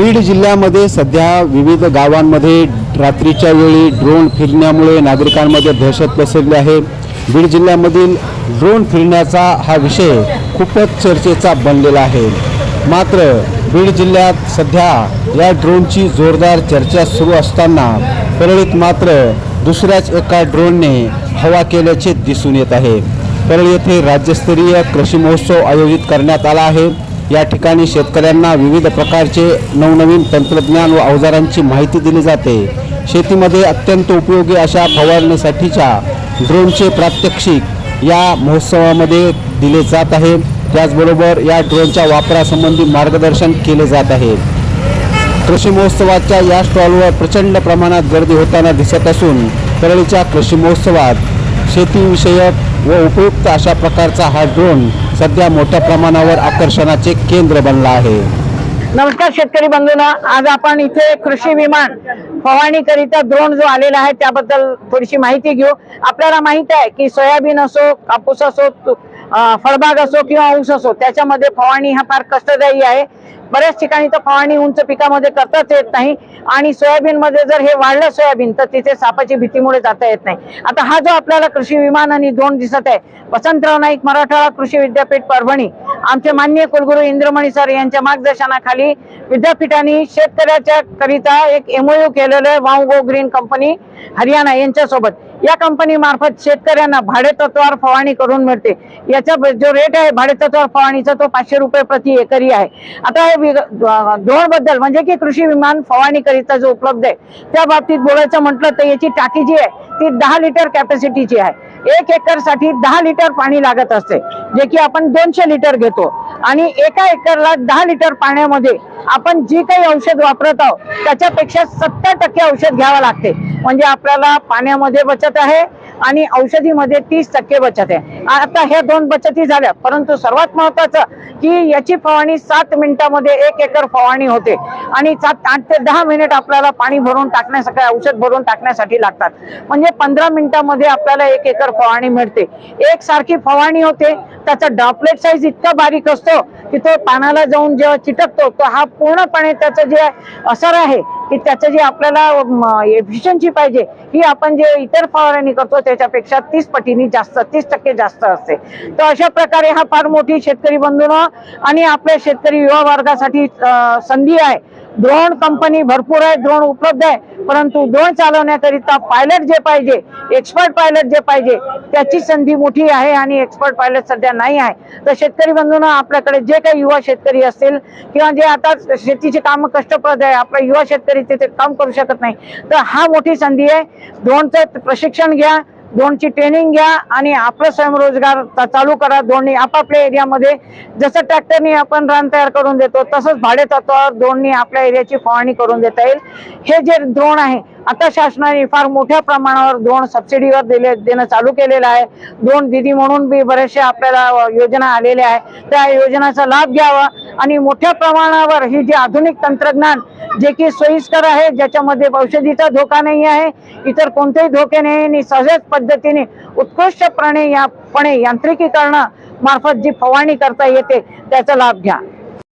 बीड जिल्ह्यामध्ये सध्या विविध गावांमध्ये रात्रीच्या वेळी ड्रोन फिरण्यामुळे नागरिकांमध्ये दहशत पसरली आहे. बीड जिल्ह्यामधील ड्रोन फिरण्याचा हा विषय खूपच चर्चेचा बनलेला आहे. मात्र बीड जिल्ह्यात सध्या या ड्रोनची जोरदार चर्चा सुरू असताना परळीत मात्र दुसऱ्याच एका ड्रोनने हवा केल्याचे दिसून येत आहे. परळी येथे राज्यस्तरीय कृषी महोत्सव आयोजित करण्यात आला आहे. या ठिकाणी शेतकऱ्यांना विविध प्रकारचे नवनवीन तंत्रज्ञान व अवजारांची माहिती दिली जाते. शेतीमध्ये अत्यंत उपयोगी अशा फवारणीसाठीच्या ड्रोनचे प्रात्यक्षिक या महोत्सवामध्ये दिले जात आहे. त्याचबरोबर या ड्रोनच्या वापरासंबंधी मार्गदर्शन केले जात आहे. कृषी महोत्सवाच्या या स्टॉलवर प्रचंड प्रमाणात गर्दी होताना दिसत असून परळीच्या कृषी महोत्सवात शेतीविषयक व उपयुक्त अशा प्रकारचा हा ड्रोन सध्या मोठ्या प्रमाणावर आकर्षणाचे केंद्र बनला आहे. नमस्कार शेतकरी बंधूंनो आज आपण इथे कृषी विमान फवारणी करिता ड्रोन जो आलेला आहे त्याबद्दल थोडीशी माहिती घेऊ. आपल्याला माहीत आहे की सोयाबीन असो कापूस असो फळबाग असो किंवा ऊस असो त्याच्यामध्ये फवारणी हा फार कष्टदायी आहे. बऱ्याच ठिकाणी तर फवारणी उंच पिकामध्ये करताच येत नाही. आणि सोयाबीनमध्ये जर हे वाढलं सोयाबीन तर तिथे सापाची भीतीमुळे जाता येत नाही. आता हा जो आपल्याला कृषी विमान आणि ड्रोन दिसत आहे वसंतराव नाईक मराठवाडा कृषी विद्यापीठ परभणी. आमचे माननीय कुलगुरू इंद्रमणी सर यांच्या मार्गदर्शनाखाली विद्यापीठाने शेतकऱ्याच्या करिता एक एमओयू केलेलं आहे wow go green company Haryana यांच्यासोबत. या कंपनी मार्फत शेतकऱ्यांना भाडेतत्वावर फवारणी करून मिळते. याचा जो रेट आहे भाडेतत्वावर फवारणीचा तो पाचशे रुपये प्रति एकरी आहे. आता हे ड्रोनबद्दल म्हणजे की कृषी विमान फवारणीकरिता जो उपलब्ध आहे त्या बाबतीत बोलायचं म्हटलं तर याची टाकी जी आहे ती दहा लिटर कॅपॅसिटीची आहे. एक एकरसाठी दहा लिटर पाणी लागत असते जे की आपण दोनशे लिटर घेतो. आणि एका एकरला दहा लिटर पाण्यामध्ये आपण जी काही औषध वापरत आहोत त्याच्यापेक्षा सत्तर टक्के औषध घ्यावं लागते. म्हणजे आपल्याला पाण्यामध्ये बचत आहे आणि औषधीमध्ये तीस टक्के बचत आहे. आता ह्या दोन बचती झाल्या परंतु सर्वात महत्वाचं की याची फवारणी सात मिनिटामध्ये एक एकर फवारणी होते. आणि सात आठ ते दहा मिनिट आपल्याला पाणी भरून टाकण्यासाठी औषध भरून टाकण्यासाठी लागतात. म्हणजे पंधरा मिनिटामध्ये आपल्याला एक एकर फवारणी मिळते. एक सारखी फवारणी होते त्याचा ड्रॉपलेट साईज इतका बारीक असतो की तो पानाला जाऊन जेव्हा चिटकतो तो हा पूर्णपणे त्याचं जे असर आहे की त्याचं जे आपल्याला एफिशियन्सी पाहिजे ही आपण जे इतर फवारणी करतो त्याच्यापेक्षा तीस पटीने जास्त तीस टक्के जास्त असते. तर अशा प्रकारे हा फार मोठी शेतकरी बंधून आणि आपल्या शेतकरी युवा वर्गासाठी संधी आहे. द्रोण कंपनी भरपूर आहे द्रोण उपलब्ध आहे परंतु द्रोण चालवण्याकरिता पायलट जे पाहिजे एक्सपर्ट पायलट जे पाहिजे त्याची संधी मोठी आहे आणि एक्सपर्ट पायलट सध्या नाही आहे. तर शेतकरी बंधूंना आपल्याकडे जे काही युवा शेतकरी असतील किंवा जे आता शेतीचे काम कष्टप्रद आहे आपला युवा शेतकरी तिथे काम करू शकत नाही तर हा मोठी संधी आहे. द्रोणचं प्रशिक्षण घ्या दोनची ट्रेनिंग घ्या आणि आपलं स्वयंरोजगार चालू करा. दोन्ही आपापल्या एरियामध्ये जसं ट्रॅक्टरनी आपण रान तयार करून देतो तसंच भाडे तत्वावर दोन्ही आपल्या एरियाची फवारणी करून देता येईल. हे जे द्रोण आहे आता शासनाने फार मोठ्या प्रमाणावर दोन सबसिडीवर दिले देणं चालू केलेलं आहे. दोन दिदी म्हणून बी बरेचशा आपल्याला योजना आलेल्या आहे त्या योजनाचा लाभ घ्यावा आणि मोठ्या प्रमाणावर ही जी आधुनिक तंत्रज्ञान जे की सोयीस्कर आहे ज्याच्यामध्ये औषधीचा धोका नाही आहे इतर कोणतेही धोके नाही आणि सहज पद्धतीने उत्कृष्टपणे यापणे यांत्रिकीकरण मार्फत जी फवारणी करता येते त्याचा लाभ घ्या.